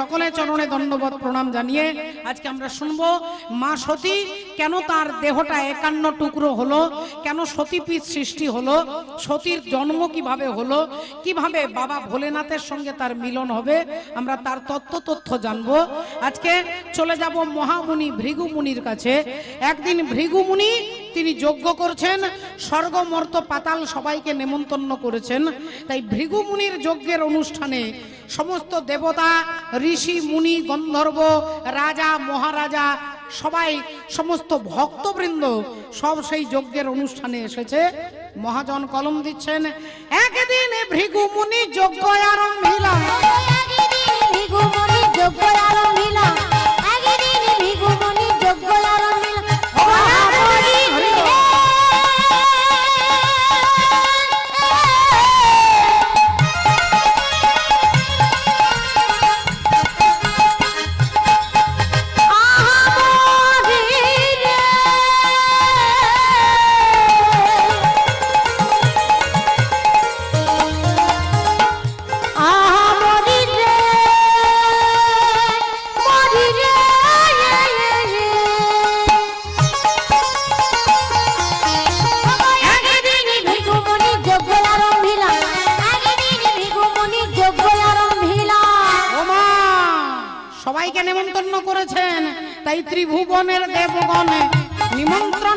সকলে চরণে ধন্যবাদ প্রণাম জানিয়ে আজকে আমরা শুনব, মা সতী, কেন তার দেহটা একান্ন টুকরো হলো? কেন সতীপীঠ সৃষ্টি হলো? সতীর জন্ম কীভাবে হলো? কীভাবে বাবা ভোলেনাথের সঙ্গে তার মিলন হবে? আমরা তার তত্ত্ব তথ্য জানব। আজকে চলে যাব মহামুনি ভৃগুমুনির কাছে। একদিন ভৃগু মুনি তিনি যজ্ঞ করছেন, স্বর্গমর্ত পাতাল সবাইকে নেমন্তন্ন করেছেন। তাই ভৃগুমুনির যজ্ঞের অনুষ্ঠানে সমস্ত দেবতা, ঋষি, মুনি, গন্ধর্ব, রাজা, মহারাজা, সবাই, সমস্ত ভক্তবৃন্দ সব সেই যজ্ঞের অনুষ্ঠানে এসেছে। মহাজন কলম দিচ্ছেন, একদিন ভৃগু মুনি যজ্ঞ আরম্ভিলা ভিগুমনি যোগ্য আরম্ভিলা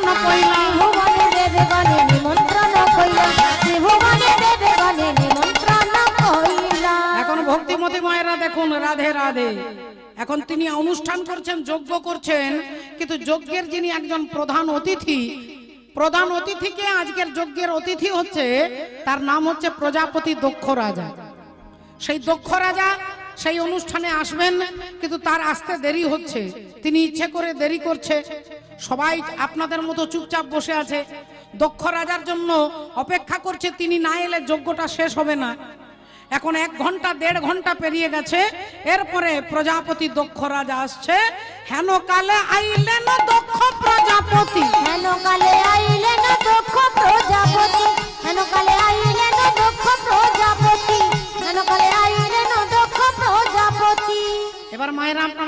নিমন্ত্রণ কইলাম ভুবনে দেবে গণে নিমন্ত্রণ কইলা। ত্রিভুবনে দেবে গণে নিমন্ত্রণ কইলা। এখন ভক্তিমতী মায়েরা দেখুন রাধে রাধে। এখন তিনি অনুষ্ঠান করছেন যজ্ঞ করছেন। কিন্তু যজ্ঞের যিনি একজন প্রধান অতিথি প্রধান অতিথিকে আজকের যজ্ঞের অতিথি হচ্ছে তার নাম হচ্ছে প্রজাপতি দক্ষ রাজা। সেই দক্ষ রাজা সেই অনুষ্ঠানে আসবেন, কিন্তু তার আসতে দেরি হচ্ছে। তিনি ইচ্ছে করে দেরি করছে। সবাই আপনাদের মতো চুপচাপ বসে আছে। দক্ষ রাজার জন্য অপেক্ষা করছে, তিনি না এলে যজ্ঞটা শেষ হবে না। এখন এক ঘণ্টা, দেড় ঘণ্টা পেরিয়ে গেছে। এরপরে প্রজাপতি দক্ষ রাজা আসছে। হেন কালে আইলেন দক্ষ প্রজাপতি। হেন কালে আইলেন দক্ষ প্রজাপতি।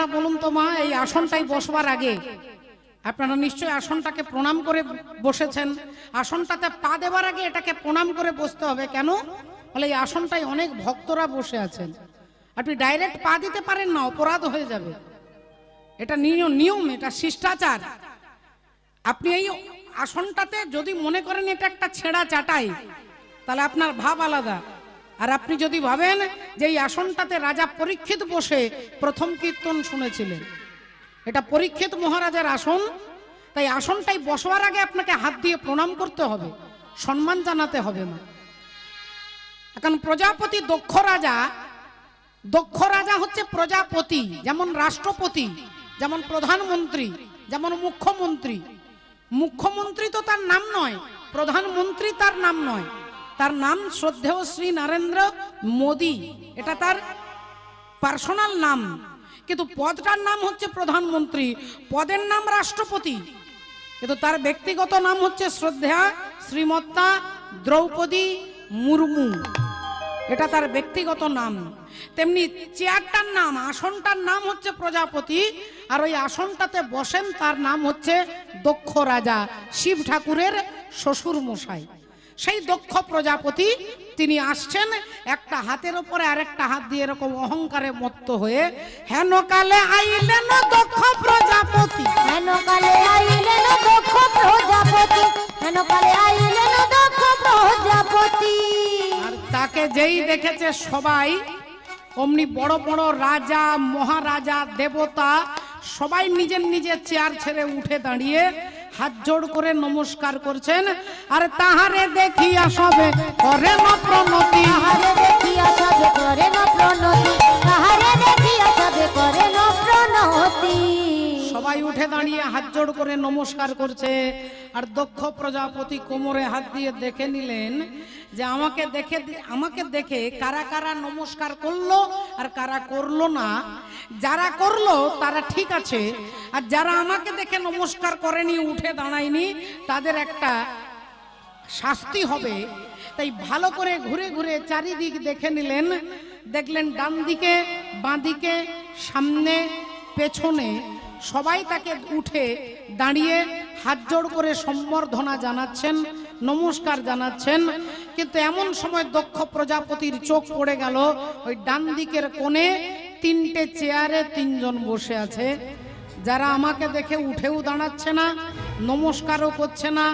আপনারা বলুন তো মা, এই আসনটাই বসবার আগে। আপনারা নিশ্চয়ই আসনটাকে প্রণাম করে বসেছেন। আসনটাতে পা দেওয়ার আগে এটাকে প্রণাম করে বসতে হবে। কেন? বলে এই আসনটায় অনেক ভক্তরা বসে আছেন। আপনি ডাইরেক্ট পা দিতে পারেন না, অপরাধ হয়ে যাবে। এটা নিয়ম নিয়ম, এটা শিষ্টাচার। আপনি এই আসনটাতে যদি মনে করেন এটা একটা ছেঁড়া চাটাই, তাহলে আপনার ভাব আলাদা। আর আপনি যদি ভাবেন যে এই আসনটাতে রাজা পরীক্ষিত বসে প্রথম কীর্তন শুনেছিলেন, এটা পরীক্ষিত মহারাজার আসন, তাই আসনটাই বসবার আগে আপনাকে হাত দিয়ে প্রণাম করতে হবে, সম্মান জানাতে হবে না। এখন প্রজাপতি দক্ষ রাজা দক্ষ রাজা হচ্ছে প্রজাপতি, যেমন রাষ্ট্রপতি, যেমন প্রধানমন্ত্রী, যেমন মুখ্যমন্ত্রী। মুখ্যমন্ত্রী তো তার নাম নয়, প্রধানমন্ত্রী তার নাম নয়। তার নাম শ্রদ্ধেয় শ্রী নরেন্দ্র মোদি। এটা তার পার্সোনাল নাম। কিন্তু পদটার নাম হচ্ছে প্রধানমন্ত্রী। পদের নাম রাষ্ট্রপতি। কিন্তু তার ব্যক্তিগত নাম হচ্ছে শ্রদ্ধা শ্রীমত্তা দ্রৌপদী মুর্মু। এটা তার ব্যক্তিগত নাম। তেমনি চেয়ারটার নাম, আসনটার নাম হচ্ছে প্রজাপতি। আর ওই আসনটাতে বসেন তার নাম হচ্ছে দক্ষ রাজা শিব ঠাকুরের শ্বশুর মশাই সেই দক্ষ প্রজাপতি তিনি আসছেন একটা হাতের উপরে আরেকটা হাত দিয়ে এরকম অহংকারে মত্ত হয়ে হেন কালে আইলেন দক্ষ প্রজাপতি। হেন কালে আইলেন দক্ষ প্রজাপতি হেন কালে আইলেন দক্ষ প্রজাপতি। আর তাকে যেই দেখেছে সবাই অমনি বড় বড় রাজা মহারাজা দেবতা সবাই নিজের নিজের চেয়ার ছেড়ে উঠে দাঁড়িয়ে হাত জোড় করে নমস্কার করছেন। আর তাহারে দেখিয়া সবে করে না প্রণতি। তাহারে দেখিয়া সবে করে না প্রণতি। তাহারে দেখিয়া সবে করে না প্রণতি। সবাই উঠে দাঁড়িয়ে হাত জোড় করে নমস্কার করছে। আর দক্ষ প্রজাপতি কোমরে হাত দিয়ে দেখে নিলেন যে আমাকে দেখে আমাকে দেখে কারা কারা নমস্কার করল আর কারা করল না, যারা করল তারা ঠিক আছে, আর যারা আমাকে দেখে নমস্কার করেনি, উঠে দাঁড়ায়নি, তাদের একটা শাস্তি হবে। তাই ভালো করে ঘুরে ঘুরে চারিদিক দেখে নিলেন, দেখলেন ডান দিকে, বাঁ দিকে, সামনে, পেছনে সবাই তাকে উঠে দাঁড়িয়ে হাত জোড় করে সম্বর্ধনা জানাচ্ছেন। নমস্কার জানাচ্ছেন। কিন্তু এমন সময় দক্ষ প্রজাপতির চোখ পড়ে গেল ওই ডান দিকের কোণে তিনটে চেয়ারে তিনজন বসে আছে। যারা আমাকে দেখে উঠেও দাঁড়াচ্ছে না, নমস্কারও করছে না,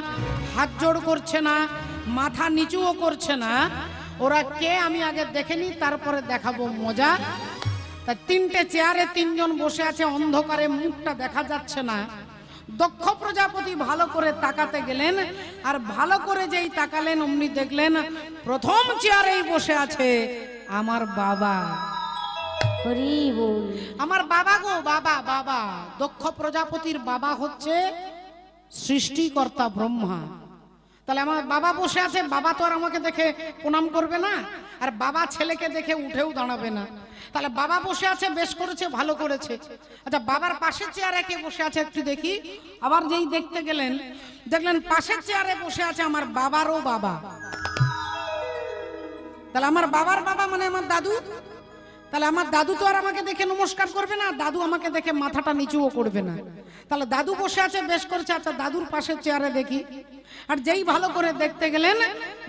হাত জোড় করছে না, মাথা নিচুও করছে না। ওরা কে আমি আগে দেখেনি, তারপরে দেখাবো মজা। তা তিনটে চেয়ারে তিনজন বসে আছে, অন্ধকারে মুখটা দেখা যাচ্ছে না। দক্ষ প্রজাপতি ভালো করে তাকাতে গেলেন আর ভালো করে যেই তাকালেন অমনি দেখলেন প্রথম চেয়ারেই বসে আছে আমার বাবা। আমার বাবা গো বাবা বাবা। দক্ষ প্রজাপতির বাবা হচ্ছে সৃষ্টিকর্তা ব্রহ্মা। তাহলে আমার বাবা বসে আছে, বাবা তো আর আমাকে দেখে প্রণাম করবে না, আর বাবা ছেলেকে দেখে উঠেও দাঁড়াবে না। তাহলে বাবা বসে আছে, বেশ করেছে, ভালো করেছে। আচ্ছা বাবার পাশের চেয়ারে কে বসে আছে একটু দেখি? আবার যেই দেখতে গেলেন, দেখলেন পাশের চেয়ারে বসে আছে আমার বাবারও বাবা। তাহলে আমার বাবার বাবা মানে আমার দাদু? তাহলে আমার দাদু তো আর আমাকে দেখে নমস্কার করবে না, দাদু আমাকে দেখে মাথাটা নিচুও করবে না। তাহলে দাদু বসে আছে, বেশ করেছে আচ্ছা দাদুর পাশের চেয়ারে দেখি। আর যেই ভালো করে দেখতে গেলেন,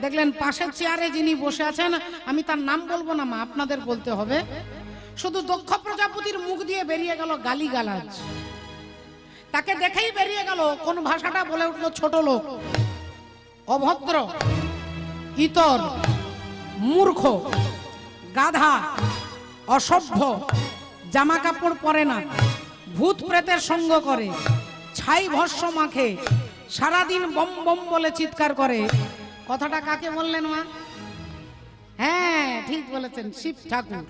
দেখলেন পাশের চেয়ারে যিনি বসে আছেন, আমি তার নাম বলব না, মা, আপনাদের বলতে হবে। শুধু দক্ষ প্রজাপতির মুখ দিয়ে বেরিয়ে গেল গালি গালাজ তাকে দেখেই বেরিয়ে গেল, কোন ভাষাটা বলে উঠল ছোট লোক। অভদ্র, ইতর, মূর্খ, গাধা। অসভ্য। জামা কাপড় পরে না, ভূত প্রেতের সঙ্গ করে, ছাই ভস্য মাখে, সারাদিন বম বম বলে চিৎকার করে। কথাটা কাকে বললেন মা? হ্যাঁ ঠিক বলেছেন, শিব ঠাকুর।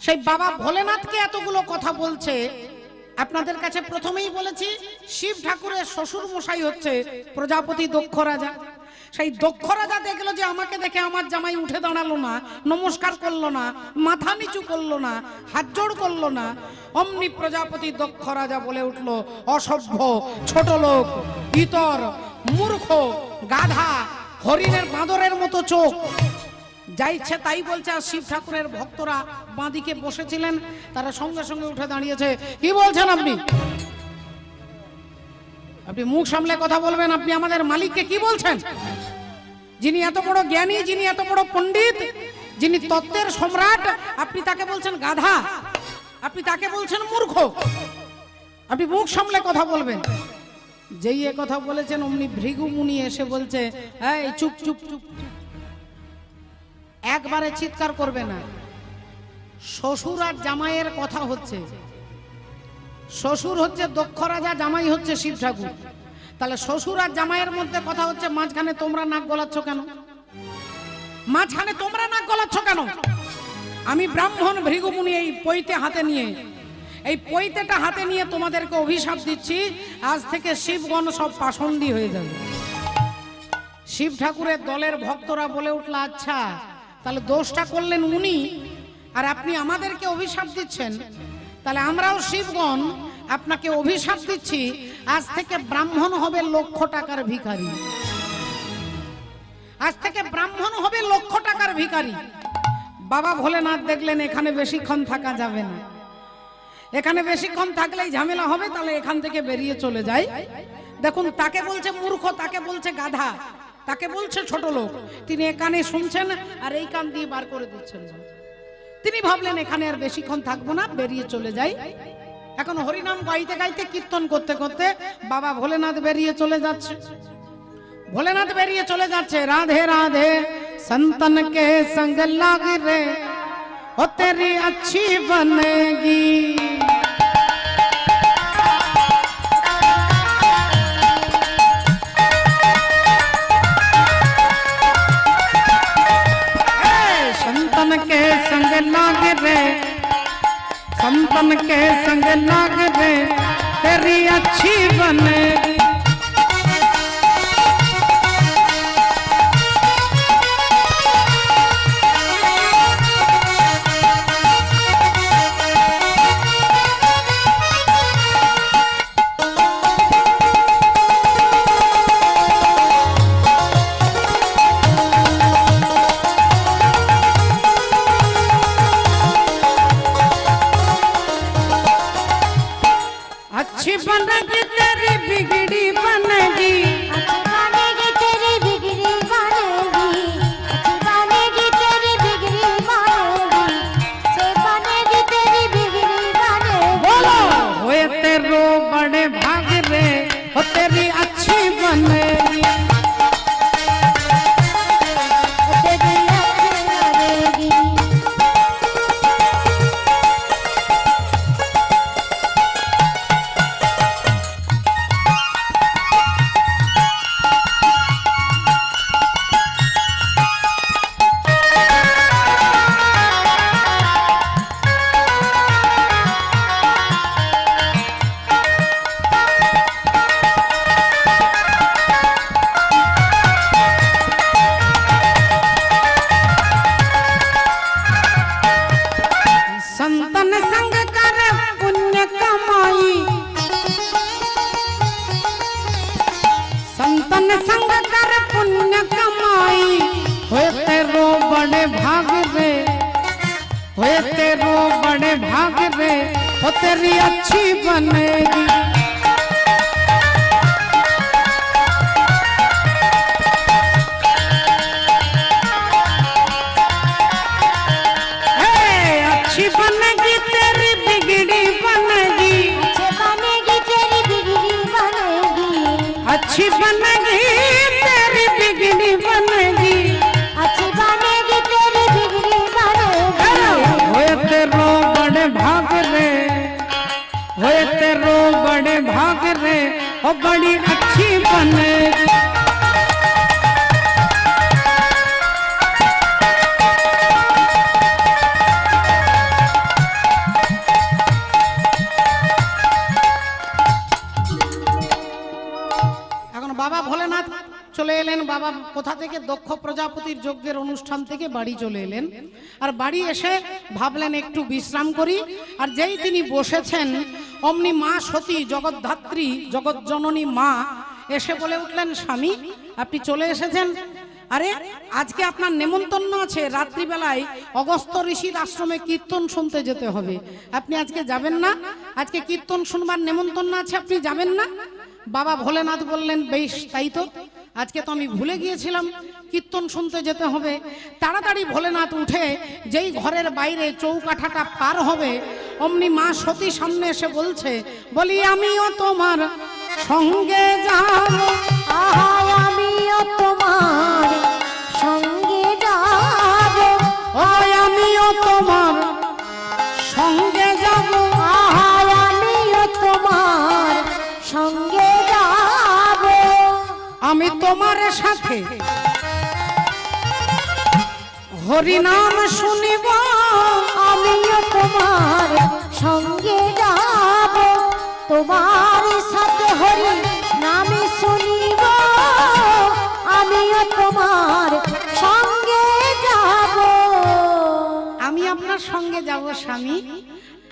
সেই বাবা ভোলেনাথকে এতগুলো কথা বলছে, আপনাদের কাছে প্রথমেই বলেছি, শিব ঠাকুরের শ্বশুর মশাই হচ্ছে প্রজাপতি দক্ষ রাজা। সেই দক্ষ রাজা দেখল যে আমাকে দেখে আমার জামাই উঠে দাঁড়াল না, নমস্কার করল না, মাথা নিচু করল না, হাত জোড় করল না। অমনি প্রজাপতি দক্ষ রাজা বলে উঠল, অসভ্য, ছোট লোক, ইতর, মূর্খ, গাধা, হরিণের বাঁদরের মতো চোখ। যা ইচ্ছে তাই বলছে, আর শিব ঠাকুরের ভক্তরা বাঁদিকে বসেছিলেন, তারা সঙ্গে সঙ্গে উঠে দাঁড়িয়েছে। কি বলছেন আপনি? আপনি মুখ সামলে কথা বলবেন, আপনি আমাদের মালিককে কি বলছেন? যিনি এত বড় জ্ঞানী, যিনি এত বড় পণ্ডিত, যিনি তত্ত্বের সম্রাট, আপনি তাকে বলছেন গাধা, আপনি তাকে বলছেন মূর্খ। আপনি মুখ সামলে কথা বলবেন। যেই এ কথা বলেছেন, অমনি ভৃগু মুনি এসে বলছে, এই, চুপ চুপ চুপ একবারে চিৎকার করবে না। শ্বশুর আর জামাইয়ের কথা হচ্ছে। শ্বশুর হচ্ছে দক্ষ রাজা, জামাই হচ্ছে শিব ঠাকুর। তাহলে শ্বশুর আর জামাইয়ের মধ্যে কথা হচ্ছে, মাঝখানে তোমরা নাক গলাচ্ছ কেন? মাঝখানে তোমরা নাক গলাচ্ছ কেন? আমি ব্রাহ্মণ ভৃগুমুনি এই পৈতে হাতে নিয়ে, এই পৈতেটা হাতে নিয়ে তোমাদেরকে অভিশাপ দিচ্ছি, আজ থেকে শিবগণ সব পাষণ্ডী হয়ে যাবে। শিব ঠাকুরের দলের ভক্তরা বলে উঠল আচ্ছা তাহলে দোষটা করলেন উনি, আর আপনি আমাদেরকে অভিশাপ দিচ্ছেন? তাহলে আমরাও শিবগণ আপনাকে অভিশাপ দিচ্ছি। আজ থেকে ব্রাহ্মণ হবে লক্ষ টাকার ভিখারি। আজ থেকে ব্রাহ্মণ হবে লক্ষ টাকার ভিখারি। বাবা ভোলেনাথ দেখলেন, এখানে বেশিক্ষণ থাকা যাবে না। এখানে বেশিক্ষণ থাকলেই ঝামেলা হবে, তাহলে এখান থেকে বেরিয়ে চলে যায় দেখুন, তাকে বলছে মূর্খ, তাকে বলছে গাধা, তাকে বলছে ছোট লোক। তিনি এখানে শুনছেন আর এই কান দিয়ে বার করে দিচ্ছেন। তিনি ভাবলেন এখানে আর বেশিক্ষণ থাকবো না বেরিয়ে চলে যাই এখন হরিনাম গাইতে গাইতে কীর্তন করতে করতে বাবা ভোলেনাথ বেরিয়ে চলে যাচ্ছে ভোলেনাথ বেরিয়ে চলে যাচ্ছে রাধে রাধে संतन के संग लाग रे ओ तेरी अच्छी बनेगी संतन के संग लाग रे तेरी अच्छी बनेगी बड़े भाग रे होए तेरो बड़े भाग रे हो तेरी अच्छी बनेगी। बड़ी अच्छी बने। বাবা কোথা থেকে দক্ষ প্রজাপতির যজ্ঞের অনুষ্ঠান থেকে বাড়ি চলে এলেন। আর বাড়ি এসে ভাবলেন, একটু বিশ্রাম করি। আর যেই তিনি বসেছেন, অমনি মা সতী জগৎধাত্রী জগৎজননী মা এসে বলে উঠলেন, স্বামী, আপনি চলে এসেছেন। আরে, আজকে আপনার নেমন্তন্ন আছে। রাত্রিবেলায় অগস্ত ঋষির আশ্রমে কীর্তন শুনতে যেতে হবে। আপনি আজকে যাবেন না? আজকে কীর্তন শুনবার নেমন্তন্ন আছে, আপনি যাবেন না? বাবা ভোলেনাথ বললেন, বেশ, তাই তো। আজকে তো আমি ভুলে গিয়েছিলাম। কীর্তন শুনতে যেতে হবে। তাড়াতাড়ি ভোলেনাথ উঠে, যেই ঘরের বাইরে চৌকাঠাটা পার হবে, অমনি মা সতী সামনে এসে বলছে, বলি আমিও তোমার সঙ্গে যাব। আহাই সাথে হরিনাম শুনিব, আমিও তোমার সঙ্গে যাব। তোমার সাথে হরি নামে শুনিব, আমিও তোমার সঙ্গে যাব। আমি আপনার সঙ্গে যাব, স্বামী।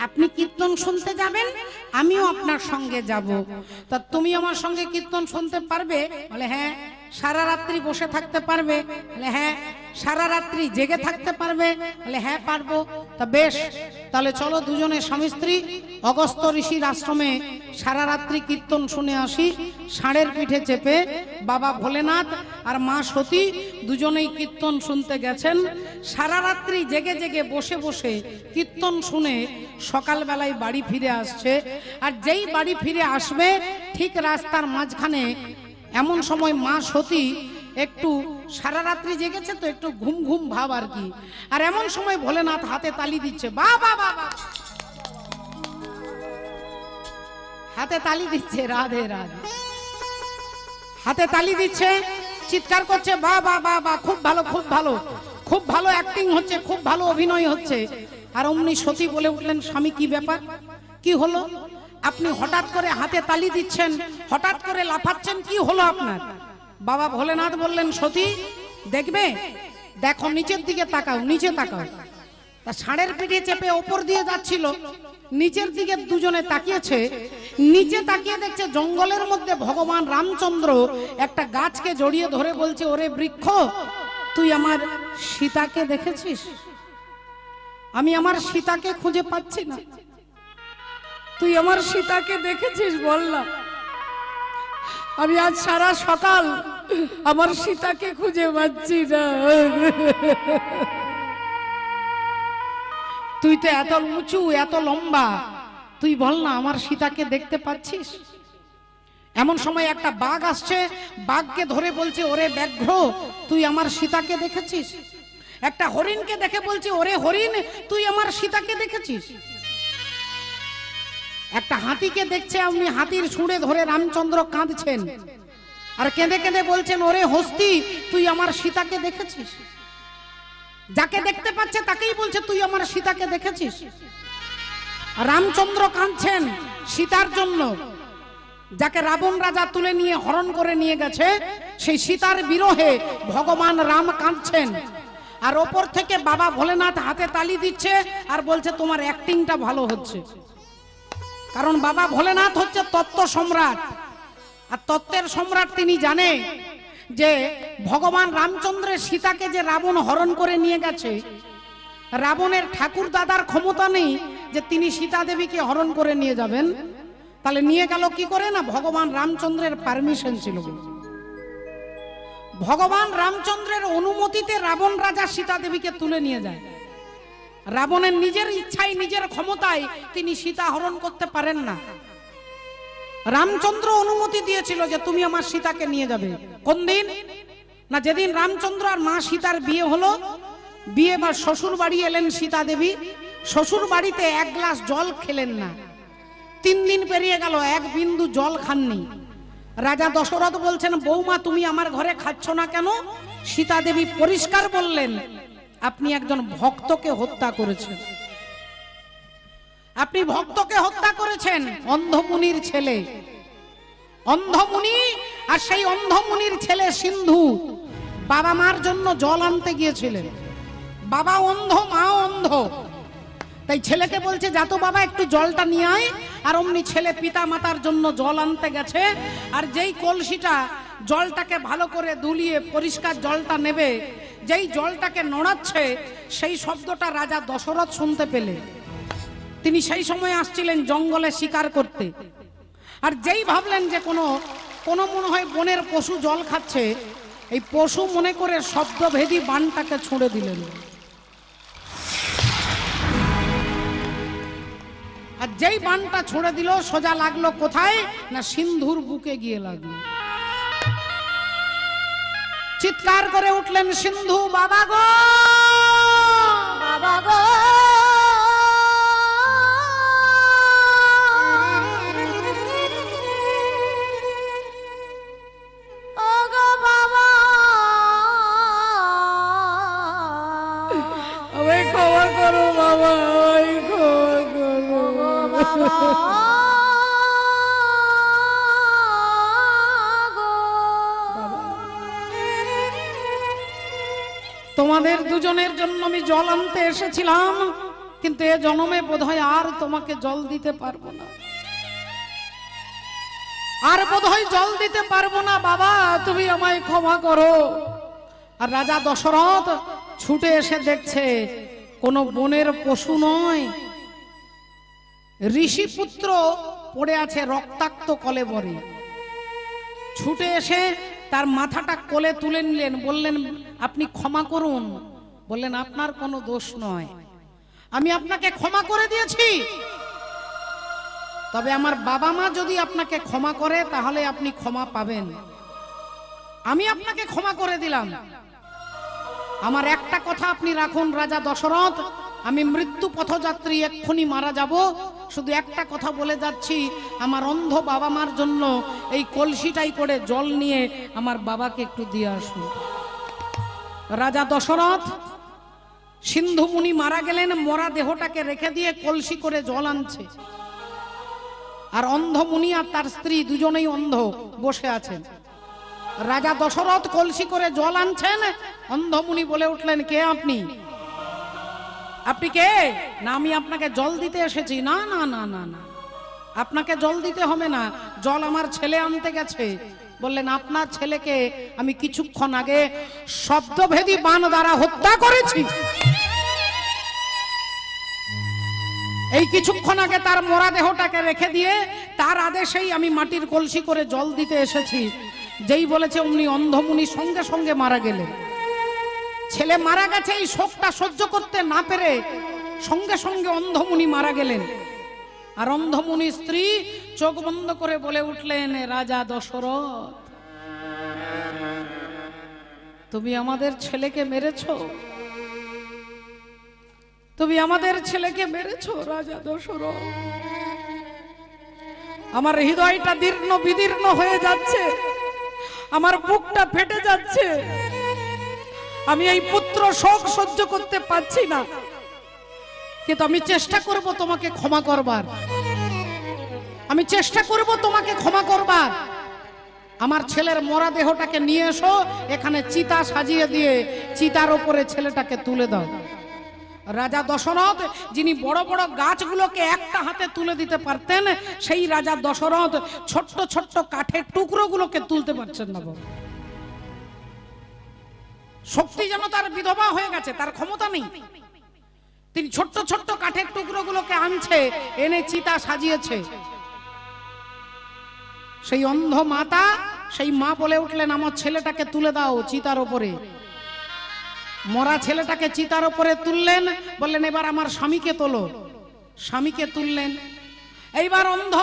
আপনি কীর্তন শুনতে যাবেন আমিও আপনার সঙ্গে যাব। তা তুমি আমার সঙ্গে কীর্তন শুনতে পারবে? বলে হ্যাঁ। সারা রাত্রি বসে থাকতে পারবে? বলে হ্যাঁ। সারা রাত্রি জেগে থাকতে পারবে? বলে হ্যাঁ পারব। তা বেশ, তাহলে চলো দুজনে স্বামী স্ত্রী অগস্ত ঋষির আশ্রমে সারা রাত্রি কীর্তন শুনে আসি। ষাঁড়ের পিঠে চেপে বাবা ভোলেনাথ আর মা সতী দুজনেই কীর্তন শুনতে গেছেন। সারা রাত্রি জেগে জেগে বসে বসে কীর্তন শুনে সকালবেলায় বাড়ি ফিরে আসছে। আর যেই বাড়ি ফিরে আসবে, ঠিক রাস্তার মাঝখানে এমন সময় মা সতী একটু সারা রাত্রি জেগেছে তো একটু ঘুম ঘুম ভাব আর কি। আর এমন সময় ভোলেনাথ হাতে তালি দিচ্ছে, বা বা বা হাতে তালি দিচ্ছে, রাধে রাধে। হাতে তালি দিচ্ছে, চিৎকার করছে, বা বা বা বা, খুব ভালো খুব ভালো। খুব ভালো অ্যাক্টিং হচ্ছে, খুব ভালো অভিনয় হচ্ছে। আর অমনি সতী বলে উঠলেন, স্বামী, কি ব্যাপার? কি হলো? আপনি হঠাৎ করে হাতে তালি দিচ্ছেন, হঠাৎ করে লাফাচ্ছেন, কি হলো আপনার? বাবা ভোলেনাথ বললেন, সতী, দেখবে? দেখো, নিচের দিকে তাকাও, নিচে তাকাও। তা ষাঁড়ের পিঠে চেপে ওপর দিয়ে যাচ্ছিল। নিচের দিকে দুজনে তাকিয়েছে। নিচে তাকিয়ে দেখছে জঙ্গলের মধ্যে ভগবান রামচন্দ্র একটা গাছকে জড়িয়ে ধরে বলছে, ওরে বৃক্ষ, তুই আমার সীতাকে দেখেছিস? আমি আমার সীতাকে খুঁজে পাচ্ছি না। তুই আমার সীতাকে দেখেছিস বল না আমি আজ সারা সকাল আমার সীতাকে খুঁজে পাচ্ছি না। তুই তো এত উঁচু, এত লম্বা, তুই বল না আমার সীতাকে দেখতে পাচ্ছিস? এমন সময় একটা বাঘ আসছে, বাঘকে ধরে বলছে, ওরে ব্যাঘ্র, তুই আমার সীতাকে দেখেছিস? একটা হরিণকে দেখে বলছে, ওরে হরিণ, তুই আমার সীতাকে দেখেছিস? একটা হাতিকে দেখছে আপনি হাতির সুরে ধরে রামচন্দ্র কাঁদছেন। আর কেঁদে কেঁদে বলছেন, ওরে হস্তি, তুই আমার সীতাকে দেখেছিস? যাকে দেখতে পাচ্ছে, তাকেই বলছে, তুই আমার সীতাকে দেখেছিস? রামচন্দ্র কাঁদছেন সীতার জন্য। যাকে রাবণ রাজা তুলে নিয়ে, হরণ করে নিয়ে গেছে, সেই সীতার বিরহে ভগবান রাম কাঁদছেন। আর ওপর থেকে বাবা ভোলেনাথ হাতে তালি দিচ্ছে আর বলছে, তোমার অ্যাক্টিংটা ভালো হচ্ছে। কারণ বাবা ভোলেনাথ হচ্ছে তত্ত্ব সম্রাট। আর তত্ত্বের সম্রাট তিনি জানে যে ভগবান রামচন্দ্রের সীতাকে যে রাবণ হরণ করে নিয়ে গেছে, রাবণের ঠাকুর দাদার ক্ষমতা নেই যে তিনি সীতা দেবীকে হরণ করে নিয়ে যাবেন। তাহলে নিয়ে গেল কি করে না? ভগবান রামচন্দ্রের পারমিশন ছিল। ভগবান রামচন্দ্রের অনুমতিতে রাবণ রাজা সীতা দেবীকে তুলে নিয়ে যায়। রাবণের নিজের ইচ্ছায়, নিজের ক্ষমতায় তিনি সীতা হরণ করতে পারেন না। রামচন্দ্র অনুমতি দিয়েছিল যে তুমি আমার সীতাকে নিয়ে যাবে। কোন দিন? না, যেদিন রামচন্দ্র আর মা সীতার বিয়ে হলো, বিয়ে বা শ্বশুর বাড়ি এলেন সীতা দেবী। শ্বশুর বাড়িতে এক গ্লাস জল খেলেন না। তিন দিন পেরিয়ে গেল, এক বিন্দু জল খাননি। রাজা দশরথ বলছেন, বৌমা, তুমি আমার ঘরে খাচ্ছ না কেন? সীতা দেবী পরিষ্কার বললেন আপনি একজন ভক্তকে হত্যা করেছেন। আপনি ভক্তকে হত্যা করেছেন, অন্ধমুনির ছেলে। অন্ধমুনি আর সেই অন্ধমুনির ছেলে সিন্ধু, বাবা মার জন্য জল আনতে গিয়েছিলেন। বাবা অন্ধ মা অন্ধ। তাই ছেলেকে বলছে, যা তো বাবা, একটু জলটা নিয়ে আয়। আর অমনি ছেলে পিতা মাতার জন্য জল আনতে গেছে। আর যেই কলসিটা জলটাকে ভালো করে দুলিয়ে পরিষ্কার জলটা নেবে যেই জলটাকে নড়াচ্ছে, সেই শব্দটা রাজা দশরথ শুনতে পেলে তিনি সেই সময় আসছিলেন জঙ্গলে শিকার করতে। আর যেই ভাবলেন যে কোনো কোনো মনে হয় বনের পশু জল খাচ্ছে, এই পশু মনে করে শব্দভেদী বানটাকে ছুঁড়ে দিলেন। আর যেই বানটা ছুঁড়ে দিল, সোজা লাগল কোথায়? না সিন্ধুর বুকে গিয়ে লাগল। চিৎকার করে উঠলেন সিন্ধু বাবা গো। বাবা গো। তোমাদের দুজনের জন্য আমি জল আনতে এসেছিলাম, কিন্তু এ জন্মে বোধহয় আর তোমাকে জল দিতে পারব না। আর বোধহয় জল দিতে পারব না, বাবা, তুমি আমায় ক্ষমা করো। আর রাজা দশরথ ছুটে এসে দেখছে, কোনো বনের পশু নয়। ঋষিপুত্র পড়ে আছে রক্তাক্ত কলে বরে। ছুটে এসে তার মাথাটা কোলে তুলে নিলেন, বললেন আপনি ক্ষমা করুন। বললেন, আপনার কোনো দোষ নয়। আমি আপনাকে ক্ষমা করে দিয়েছি। তবে আমার বাবা মা যদি আপনাকে ক্ষমা করে, তাহলে আপনি ক্ষমা পাবেন। আমি আপনাকে ক্ষমা করে দিলাম। আমার একটা কথা আপনি রাখুন, রাজা দশরথ, আমি মৃত্যু পথযাত্রী, এক্ষুনি মারা যাব। শুধু একটা কথা বলে যাচ্ছি, আমার অন্ধ বাবা মার জন্য এই কলসিটাই করে জল নিয়ে আমার বাবাকে একটু দিয়ে আসুন। রাজা দশরথ, সিন্ধু মুনি মারা গেলেন, মরা দেহটাকে রেখে দিয়ে কলসি করে জল আনছে। আর অন্ধ মুনি আর তার স্ত্রী দুজনেই অন্ধ বসে আছেন। রাজা দশরথ কলসি করে জল আনছেন অন্ধমুনি বলে উঠলেন, কে আপনি? আপনি কে? না, আমি আপনাকে জল দিতে এসেছি। না না না না না, আপনাকে জল দিতে হবে না। জল আমার ছেলে আনতে গেছে। বললেন, আপনার ছেলেকে আমি কিছুক্ষণ আগে শব্দভেদী বান দ্বারা হত্যা করেছি। এই কিছুক্ষণ আগে তার মরা দেহটাকে রেখে দিয়ে তার আদেশেই আমি মাটির কলসি করে জল দিতে এসেছি। যেই বলেছে উনি অন্ধমুনি সঙ্গে সঙ্গে মারা গেলেন। ছেলে মারা গেছে, এই শোকটা সহ্য করতে না পেরে সঙ্গে সঙ্গে অন্ধমুনি মারা গেলেন। আর অন্ধমুনি স্ত্রী চোখ বন্ধ করে বলে উঠলেন রাজা দশরথ, তুমি আমাদের ছেলেকে মেরেছ? তুমি আমাদের ছেলেকে মেরেছো, রাজা দশরথ? আমার হৃদয়টা দীর্ণ বিদীর্ণ হয়ে যাচ্ছে, আমার বুকটা ফেটে যাচ্ছে। আমি এই পুত্র শোক সহ্য করতে পারছি না। কিন্তু আমি চেষ্টা করব তোমাকে ক্ষমা করবার। আমি চেষ্টা করব তোমাকে ক্ষমা করবার। আমার ছেলের মরা দেহটাকে নিয়ে এসো, এখানে চিতা সাজিয়ে দিয়ে চিতার ওপরে ছেলেটাকে তুলে দাও। রাজা দশরথ, যিনি বড় বড় গাছগুলোকে একটা হাতে তুলে দিতে পারতেন, সেই রাজা দশরথ ছোট্ট ছোট্ট কাঠের টুকরোগুলোকে তুলতে পারছেন না। শক্তি যেন তার বিধবা হয়ে গেছে, তার ক্ষমতা নেই। তিনি ছোট্ট ছোট্ট কাঠের টুকরোগুলোকে আনছে, এনে চিতা সাজিয়েছে। সেই অন্ধ মাতা, সেই মা বলে উঠলেন, আমার ছেলেটাকে তুলে দাও চিতার ওপরে। মরা ছেলেটাকে চিতার ওপরে তুললেন, বললেন, এবার আমার স্বামীকে তোলো। স্বামীকে তুললেন। এইবার অন্ধ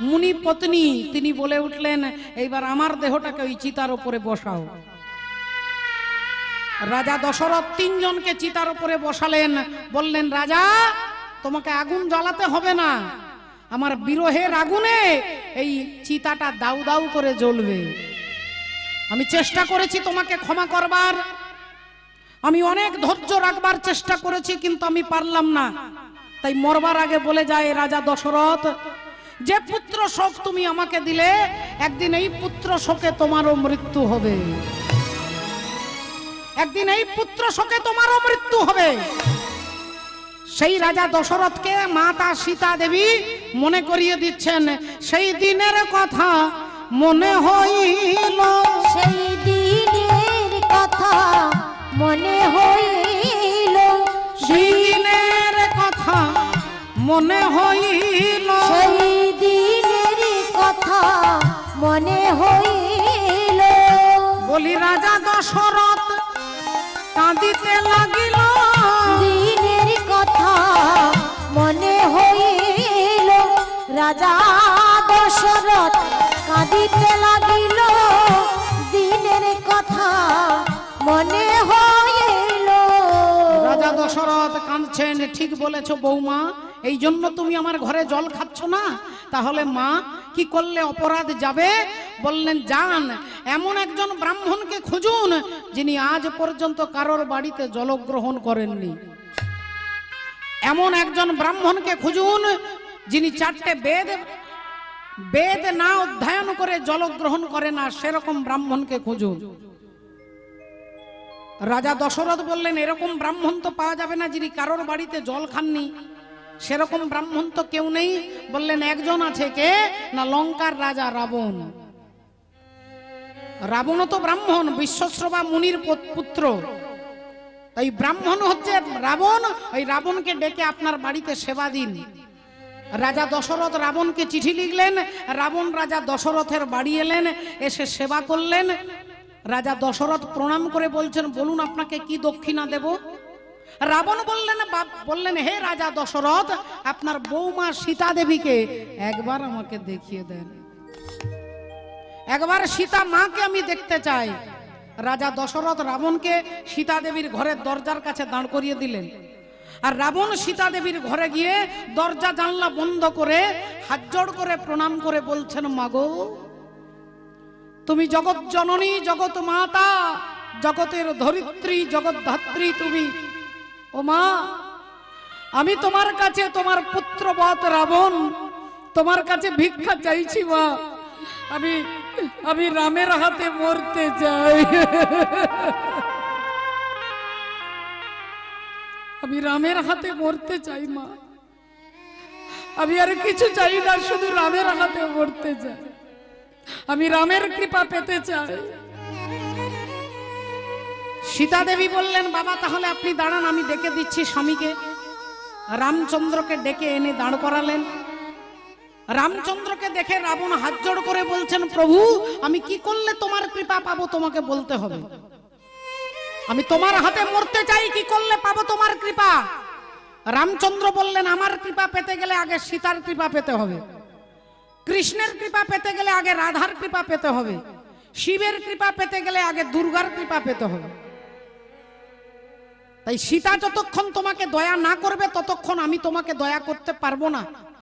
মুনি পত্নী, তিনি বলে উঠলেন, এইবার আমার দেহটাকে ওই চিতার ওপরে বসাও। রাজা দশরথ তিনজনকে চিতার উপরে বসালেন, বললেন, রাজা, তোমাকে আগুন জ্বালাতে হবে না। আমার বিরহের আগুনে এই চিতাটা দাউ দাউ করে জ্বলবে। আমি চেষ্টা করেছি তোমাকে ক্ষমা করবার। আমি অনেক ধৈর্য রাখবার চেষ্টা করেছি, কিন্তু আমি পারলাম না। তাই মরবার আগে বলে যায় রাজা দশরথ, যে পুত্র শোক তুমি আমাকে দিলে, একদিন এই পুত্র শোকে তোমারও মৃত্যু হবে। একদিন এই পুত্র শোকে তোমারও মৃত্যু হবে। সেই রাজা দশরথকে মাতা সীতা দেবী মনে করিয়ে দিচ্ছেন সেই দিনের কথা মনে হইল। সেই দিনের কথা মনে হইল। সেই দিনের কথা মনে হইল। সেই দিনের কথা মনে হইল। বলি রাজা দশরথ কাঁদিতে লাগিল। দিনের কথা মনে হইল রাজা দশরথ কাঁদিতে লাগিল। দিনের কথা মনে হইল। রাজা দশরথ কাঁদছেন ঠিক বলেছ বৌমা এই জন্য তুমি আমার ঘরে জল খাচ্ছ না? তাহলে মা কি করলে অপরাধ যাবে? বললেন যান এমন একজন ব্রাহ্মণকে খুঁজুন যিনি আজ পর্যন্ত কারোর বাড়িতে জলগ্রহণ করেননি। এমন একজন ব্রাহ্মণকে খুঁজুন যিনি চারটে বেদ বেদ না অধ্যয়ন করে জলগ্রহণ করে না সেরকম ব্রাহ্মণকে খুঁজুন। রাজা দশরথ বললেন, এরকম ব্রাহ্মণ তো পাওয়া যাবে না যিনি কারোর বাড়িতে জল খাননি। সেরকম ব্রাহ্মণ তো কেউ নেই। বললেন, একজন আছে কে? না লঙ্কার রাজা রাবণ। রাবণও তো ব্রাহ্মণ, বিশ্বশ্রবা মুনির পুত্র। তাই ব্রাহ্মণ হচ্ছে রাবণ, ওই রাবণকে ডেকে আপনার বাড়িতে সেবা দিন। রাজা দশরথ রাবণকে চিঠি লিখলেন, রাবণ রাজা দশরথের বাড়ি এলেন, এসে সেবা করলেন। রাজা দশরথ প্রণাম করে বলছেন, বলুন আপনাকে কি দক্ষিণা দেব? রাবণ বললেন বললেন, হে রাজা দশরথ, আপনার বৌমা সীতা দেবীকে একবার আমাকে দেখিয়ে দেন। একবার সীতা মাকে আমি দেখতে চাই। রাজা দশরথ রাবণকে সীতা দেবীর ঘরের দরজার কাছে দাঁড় করিয়ে দিলেন। আর রাবণ সীতা দেবীর ঘরে গিয়ে দরজা জানলা বন্ধ করে হাত জোড় করে প্রণাম করে বলছেন, মাগো, তুমি জগৎ জননী, জগৎ মাতা, জগতের ধরিত্রী, জগৎ ধাত্রী তুমি। ও মা, আমি তোমার কাছে তোমার পুত্রবৎ রাবণ, তোমার কাছে ভিক্ষা চাইছি মা। আমি আমি রামের হাতে মরতে চাই। আমি রামের হাতে মরতে চাই, মা। আমি আর কিছু চাই না, শুধু রামের হাতে মরতে চাই। আমি রামের কৃপা পেতে চাই। সীতা দেবী বললেন, বাবা, তাহলে আপনি দাঁড়ান, আমি ডেকে দিচ্ছি স্বামীকে। রামচন্দ্রকে ডেকে এনে দাঁড় করালেন। রামচন্দ্রকে দেখে রাবণ হাত জোড় করে বলছেন, প্রভু, আমি কি করলে তোমার কৃপা পাবো তোমাকে বলতে হবে? আমি তোমার হাতে মরতে চাই, কি করলে পাবো তোমার কৃপা? রামচন্দ্র বললেন, আমার কৃপা পেতে গেলে আগে সীতার কৃপা পেতে হবে। কৃষ্ণের কৃপা পেতে গেলে আগে রাধার কৃপা পেতে হবে। শিবের কৃপা পেতে গেলে আগে দুর্গার কৃপা পেতে হবে। তাই সীতা যতক্ষণ তোমাকে দয়া না করবে, ততক্ষণ আমি তোমাকে দয়া করতে পারব না।